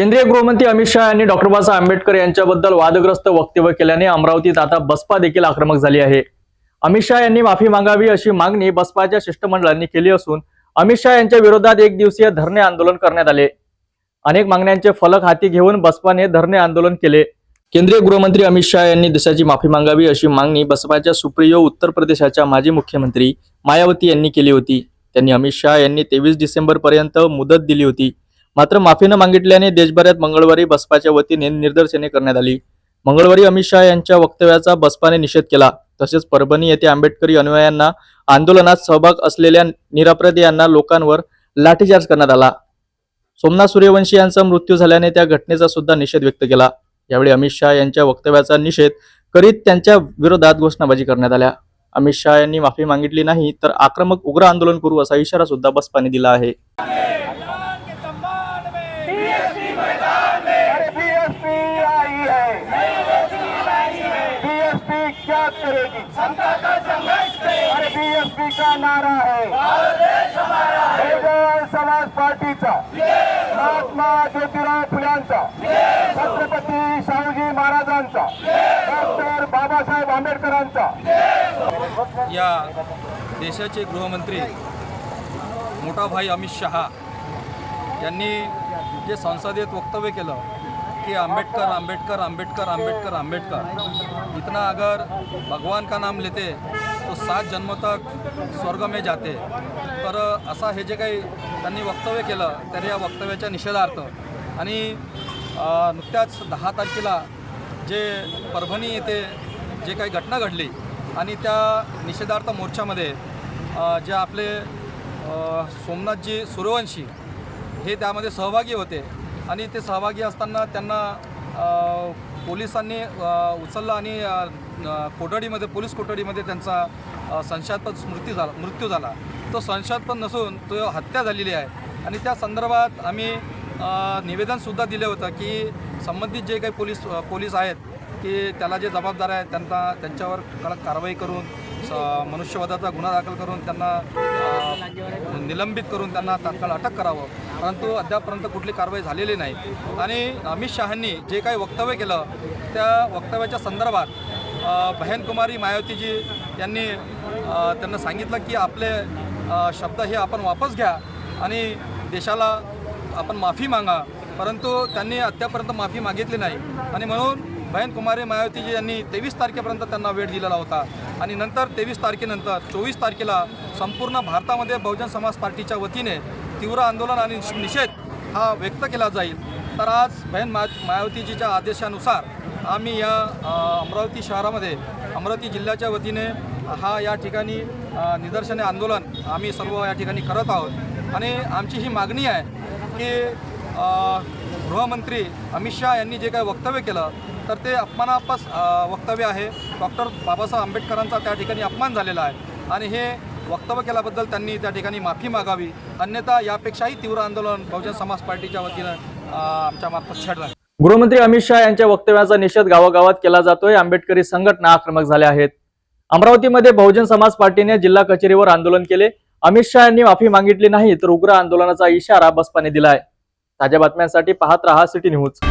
केंद्रीय गृहमंत्री अमित शहा यांनी डॉक्टर बाबासाहेब आंबेडकर यांच्याबद्दल वादग्रस्त वक्तव्य केल्याने अमरावतीत आता बसपा देखील आक्रमक झाली आहे. अमित शहा यांनी माफी मागावी अशी मागणी बसपाच्या शिष्टमंडळांनी केली असून अमित शहा यांच्या विरोधात एक दिवसीय धरणे आंदोलन करण्यात आले. अनेक मागण्यांचे फलक हाती घेऊन बसपाने धरणे आंदोलन केले. केंद्रीय गृहमंत्री अमित शहा यांनी देशाची माफी मागावी अशी मागणी बसपाच्या सुप्रियो उत्तर प्रदेशाच्या माजी मुख्यमंत्री मायावती यांनी केली होती. त्यांनी अमित शहा यांनी तेवीस डिसेंबर पर्यंत मुदत दिली होती. मात्र माफी न मागितल्याने देशभरात मंगळवारी बसपाच्या वतीने निदर्शने करण्यात आली. मंगळवारी अमित शहा यांच्या वक्तव्याचा बसपाने निषेध केला. तसेच परभणी येथे आंबेडकरी अनुयायांना आंदोलनात सहभाग असलेल्या निराप्रद यांना लोकांवर लाठीचार्ज करण्यात आला. सोमनाथ सूर्यवंशी यांचा मृत्यू झाल्याने त्या घटनेचा सुद्धा निषेध व्यक्त केला. यावेळी अमित शहा यांच्या वक्तव्याचा निषेध करीत त्यांच्या विरोधात घोषणाबाजी करण्यात आल्या. अमित शहा यांनी माफी मागितली नाही तर आक्रमक उग्र आंदोलन करू असा इशारा सुद्धा बसपाने दिला आहे के सम्मान में अरे बीएसपी आई है क्या करेगी। अरे बीएसपी का नारा है। बहुजन समाज पार्टीचा। महात्मा ज्योतिराव फुल्यांचा। छत्रपती शाहूजी महाराजांचा। डॉक्टर बाबासाहेब आंबेडकरांचा। या देशाचे गृहमंत्री मोठा भाई अमित शहा यांनी जे संसदेत वक्तव्य केलं कि आंबेडकर आंबेडकर आंबेडकर आंबेडकर आंबेडकर. इतना अगर भगवान का नाम लेते तो सात जन्म तक स्वर्ग में जाते. तर असा हे जे काही त्यांनी वक्तव्य केलं तर या वक्तव्याच्या निषेधार्थ. आणि नुकत्याच दहा तारखेला जे परभणी येथे जे काही घटना घडली आणि त्या निषेधार्थ मोर्चामध्ये जे आपले सोमनाथजी सूर्यवंशी हे त्यामध्ये सहभागी होते. आणि ते सहभागी असताना त्यांना पोलिसांनी उचललं आणि कोठडीमध्ये पोलीस कोठडीमध्ये त्यांचा संशयास्पद स्मृती झाला मृत्यू झाला. तो संशयास्पद नसून तो हत्या झालेली आहे. आणि त्या संदर्भात आम्ही निवेदनसुद्धा दिलं होतं की संबंधित जे काही पोलीस पोलीस आहेत की त्याला जे जबाबदार आहेत त्यांना त्यांच्यावर कडक कारवाई करून मनुष्यवधाचा गुन्हा दाखल करून त्यांना निलंबित करून त्यांना तात्काळ अटक करावं. परंतु अद्यापपर्यंत कुठली कारवाई झालेली नाही. आणि अमित शहांनी जे काही वक्तव्य केलं त्या वक्तव्याच्या संदर्भात अ, बहनकुमारी मायावतीजी यांनी त्यांना सांगितलं की आपले शब्द हे आपण वापस घ्या आणि देशाला आपण माफी मागा. परंतु त्यांनी अद्यापर्यंत माफी मागितली नाही. आणि म्हणून बहन कुमारी मायावतीजी यांनी तेवीस तारखेपर्यंत त्यांना वेळ दिलेला होता. आणि नंतर तेवीस तारखेनंतर चोवीस तारखेला संपूर्ण भारतामध्ये बहुजन समाज पार्टीच्या वतीने तीव्र आंदोलन आणि निषेध हा व्यक्त केला जाईल. तर आज बहन मा मायावतीजीच्या आदेशानुसार आम्ही या अमरावती शहरामध्ये अमरावती जिल्ह्याच्या वतीने हा या ठिकाणी निदर्शने आंदोलन आम्ही सर्व या ठिकाणी करत आहोत. आणि आमची ही मागणी आहे की गृहमंत्री अमित शहा यांनी जे काही वक्तव्य केलं तर ते अपमानापस वक्तव्य आहे. डॉक्टर बाबासाहेब आंबेडकरांचा त्या ठिकाणी अपमान झालेला आहे. आणि हे वक्तव्य केल्याबद्दल त्यांनी त्या ठिकाणी माफी मागावी. अन्यथा यापेक्षाही तीव्र आंदोलन बहुजन समाज पार्टीच्या वतीनं आमच्या मार्फत छेडलं. गृहमंत्री अमित शहा यांच्या वक्तव्याचा निषेध गावागावात केला जातोय. आंबेडकरी संघटना आक्रमक झाल्या आहेत. अमरावतीमध्ये बहुजन समाज पार्टीने जिल्हा कचेरीवर आंदोलन केले. अमित शहा यांनी माफी मागितली नाही तर उग्र आंदोलनाचा इशारा बसपाने दिलाय. ताज्या बातम्यांसाठी पाहत रहा सिटी न्यूज.